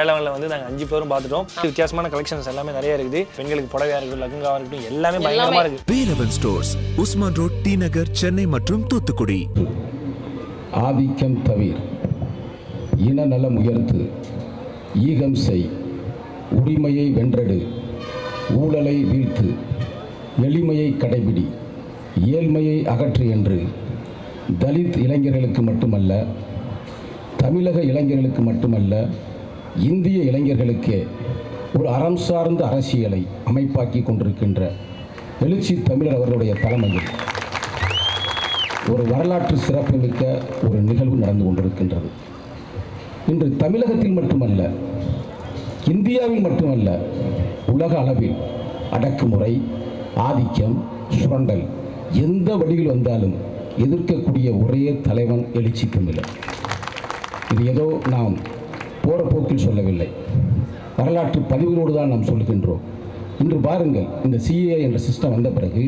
வேளாண்ல வந்து நாங்கள் அஞ்சு பேரும் பார்த்துட்டோம். வித்தியாசமான கலெக்ஷன்ஸ் எல்லாமே நிறைய இருக்குது. பெண்களுக்கு புடவையா இருக்கட்டும் லகுங்காவா இருக்கட்டும் எல்லாமே பயங்கரமா இருக்கு. Velavan stores Usman road T Nagar Chennai மற்றும் தூத்துக்குடி. ஆதிக்கம் தவிர். இன நலம் உயர்த்து. ஈகம் செய். உரிமையை வென்றெடு. ஊழலை வீழ்த்து. எளிமையை கடைபிடி. ஏழ்மையை அகற்று என்று. தலித் இளைஞர்களுக்கு மட்டுமல்ல தமிழக இளைஞர்களுக்கு மட்டுமல்ல இந்திய இளைஞர்களுக்கே ஒரு அறம் சார்ந்த அரசியலை அமைப்பாக்கி கொண்டிருக்கின்ற எழுச்சி தமிழர் அவர்களுடைய தலைமையில் ஒரு வரலாற்று சிறப்புமிக்க ஒரு நிகழ்வு நடந்து கொண்டிருக்கின்றது. இன்று தமிழகத்தில் மட்டுமல்ல இந்தியாவில் மட்டுமல்ல உலக அளவில் அடக்குமுறை ஆதிக்கம் சுரண்டல் எந்த வழியில் வந்தாலும் எதிர்க்கக்கூடிய ஒரே தலைவன் எழுச்சி தமிழர் இது ஏதோ நாம் போகிற போக்கில் சொல்லவில்லை. வரலாற்று பதிவுகளோடு தான் நாம் சொல்லுகின்றோம் இன்று பாருங்கள் இந்த சிஏ என்ற சிஸ்டம் வந்த பிறகு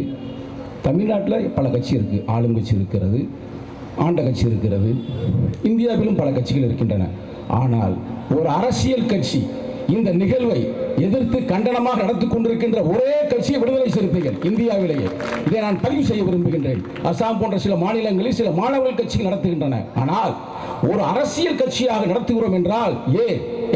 தமிழ்நாட்டில் பல கட்சி இருக்குது ஆளும் கட்சி இருக்கிறது ஆண்ட கட்சி இருக்கிறது. இந்தியாவிலும் பல கட்சிகள் இருக்கின்றன. ஆனால் ஒரு அரசியல் கட்சி இந்த நிகழ்வை எதிர்த்து கண்டனமாக நடத்தி கொண்டிருக்கின்ற ஒரே கட்சி விடுதலை சிறுத்தைகள் இந்தியாவிலேயே. இதை நான் பதிவு செய்ய விரும்புகின்றேன். அசாம் போன்ற சில மாநிலங்களில் சில மாணவர்கள் கட்சிகள் நடத்துகின்றன. ஆனால் ஒரு அரசியல் கட்சியாக நடத்துகிறோம் என்றால் ஏ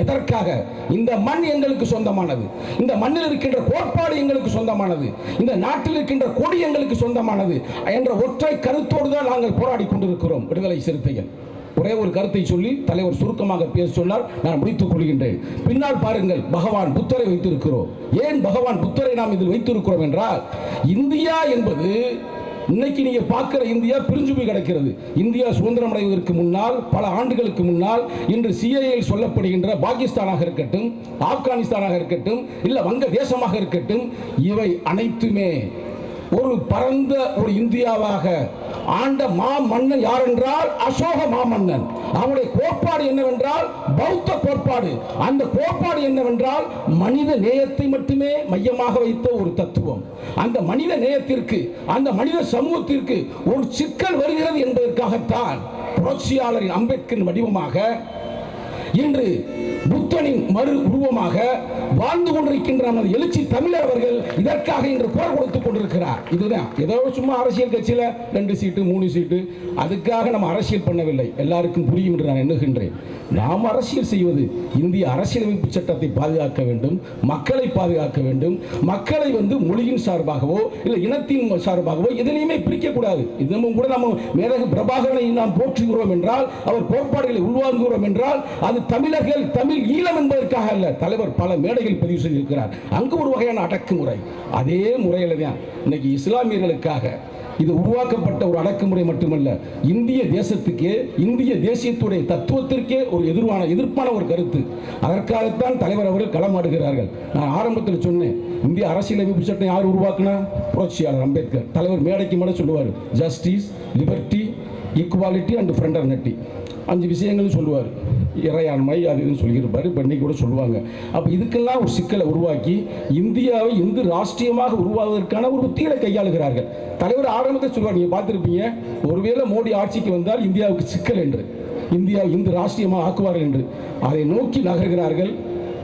எதற்காக? இந்த மண் எங்களுக்கு சொந்தமானது. இந்த மண்ணில் இருக்கின்ற கோட்பாடு எங்களுக்கு சொந்தமானது. இந்த நாட்டில் இருக்கின்ற கொடி எங்களுக்கு சொந்தமானது என்ற ஒற்றை கருத்தோடு தான் நாங்கள் போராடி கொண்டிருக்கிறோம் விடுதலை சிறுத்தைகள். ஒரே ஒரு கருத்தை சொல்லி தலைவர் சுருக்கமாக பேச சொன்னார். நான் முடித்துக் கொள்கின்றேன். பின்னால் பாருங்கள் பகவான் புத்தரை வைத்திருக்கிறோம். ஏன் பகவான் புத்தரை நாம் இதில் வைத்திருக்கிறோம் என்றால் இந்தியா என்பது இன்னைக்கு நீங்க பார்க்கிற இந்தியா பிரிஞ்சு போய் கிடக்கிறது. இந்தியா சுதந்திரம் அடைவதற்கு முன்னால் பல ஆண்டுகளுக்கு முன்னால் இன்று சிஐஏ சொல்லப்படுகின்ற பாகிஸ்தானாக இருக்கட்டும் ஆப்கானிஸ்தானாக இருக்கட்டும் இல்ல வங்க தேசமாக இருக்கட்டும் இவை அனைத்துமே ஒரு பரந்த ஒரு இந்தியாவாக ஆண்ட மா மன்னன் யார் என்றால் அசோக மாமன்னன். அவனுடைய கோட்பாடு என்னவென்றால் பௌத்த கோட்பாடு. அந்த கோட்பாடு என்னவென்றால் மனித நேயத்தை மட்டுமே மையமாக வைத்த ஒரு தத்துவம். அந்த மனித நேயத்திற்கு அந்த மனித சமூகத்திற்கு ஒரு சிக்கல் வருகிறது என்பதற்காகத்தான் புரட்சியாளரின் அம்பேத்கரின் வடிவமாக இன்று புத்தனின் மறு உருவமாக வாழ்ந்து கொண்டிருக்கின்ற நமது எழுச்சி தமிழர் அவர்கள் இதற்காக இன்று குரல் கொடுத்துக் கொண்டிருக்கிறார். இதுதான். ஏதோ சும்மா அரசியல் கட்சியில் ரெண்டு சீட்டு மூணு சீட்டு. அதுக்காக நம்ம அரசியல் பண்ணவில்லை. எல்லாருக்கும் புரியும் என்று நான் எண்ணுகின்றேன். நாம் அரசியல் செய்வது இந்திய அரசியலமைப்பு சட்டத்தை பாதுகாக்க வேண்டும் மக்களை பாதுகாக்க வேண்டும். மக்களை வந்து மொழியின் சார்பாகவோ இல்லை இனத்தின் சார்பாகவோ எதனையுமே பிரிக்கக்கூடாது. இதனும் கூட நம்ம மேதகு பிரபாகரனை நாம் போற்றுகிறோம் என்றால் அவர் கோட்பாடுகளை உள்வாங்குகிறோம் என்றால் அது தமிழர்கள் தமிழ் ஈழம் என்பதற்காக அல்ல. தலைவர் பல மேடைகள் பதிவு செய்திருக்கிறார். அங்கு ஒரு வகையான அடக்குமுறை. அதே முறையில் தான் இன்னைக்கு இஸ்லாமியர்களுக்காக இது உருவாக்கப்பட்ட ஒரு அடக்குமுறை மட்டுமல்ல. இந்திய தேசத்துக்கே இந்திய தேசியத்துடைய தத்துவத்திற்கே ஒரு எதிர்வான எதிர்ப்பான ஒரு கருத்து. அதற்காகத்தான் தலைவர் அவர்கள் களமாடுகிறார்கள் நான் ஆரம்பத்தில் சொன்னேன் இந்திய அரசியலமைப்பு சட்டம் யார் உருவாக்குனா? புரட்சியாளர் அம்பேத்கர். தலைவர் மேடைக்கு மேலே சொல்லுவார் justice liberty equality and fraternity அஞ்சு விஷயங்கள் சொல்லுவார். இறையாண்மை அது இதுன்னு சொல்லியிருப்பார் இப்போ கூட சொல்லுவாங்க. அப்போ இதுக்கெல்லாம் ஒரு சிக்கலை உருவாக்கி இந்தியாவை இந்து ராஷ்டிரியமாக உருவாவதற்கான ஒரு உத்திகளை கையாளுகிறார்கள். தலைவர் ஆரம்பத்தை சொல்லுவார் நீங்கள் பார்த்துருப்பீங்க ஒருவேளை மோடி ஆட்சிக்கு வந்தால் இந்தியாவுக்கு சிக்கல் என்று இந்தியா இந்து ராஷ்டிரியமாக ஆக்குவார்கள் என்று. அதை நோக்கி நகர்கிறார்கள்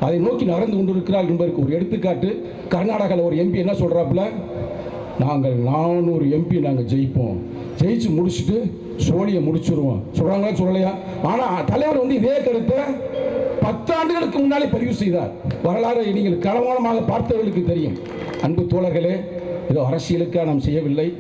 அதை நோக்கி நகர்ந்து கொண்டிருக்கிறார் என்பதற்கு ஒரு எடுத்துக்காட்டு கர்நாடகாவில் ஒரு எம்பி என்ன சொல்கிறாப்புல நாங்கள் நானூறு எம்பி நாங்கள் ஜெயிப்போம். ஜெயிச்சு முடிச்சுட்டு சோழியை முடிச்சிருவோம். சொல்றாங்களா சொல்லலையா ஆனால் தலைவர் வந்து இதே கருத்தை பத்தாண்டுகளுக்கு முன்னாலே பதிவு செய்தார். வரலாறு நீங்கள் களமானமாக பார்த்தவர்களுக்கு தெரியும். அன்பு தோழர்களே ஏதோ அரசியலுக்காக நாம் செய்யவில்லை.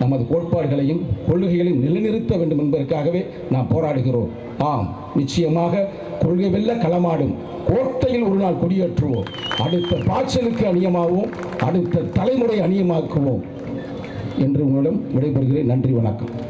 நமது கோட்பாடுகளையும் கொள்கைகளையும் நிலைநிறுத்த வேண்டும் என்பதற்காகவே நாம் போராடுகிறோம். ஆம் நிச்சயமாக கொள்கை வெல்ல களமாடும். கோட்டையில் ஒரு நாள் கொடியேற்றுவோம். அடுத்த பாய்ச்சலுக்கு அணியமாகவும். அடுத்த தலைமுறை அணியமாக்குவோம். என்று உங்களிடம் விடைபெறுகிறேன். நன்றி வணக்கம்.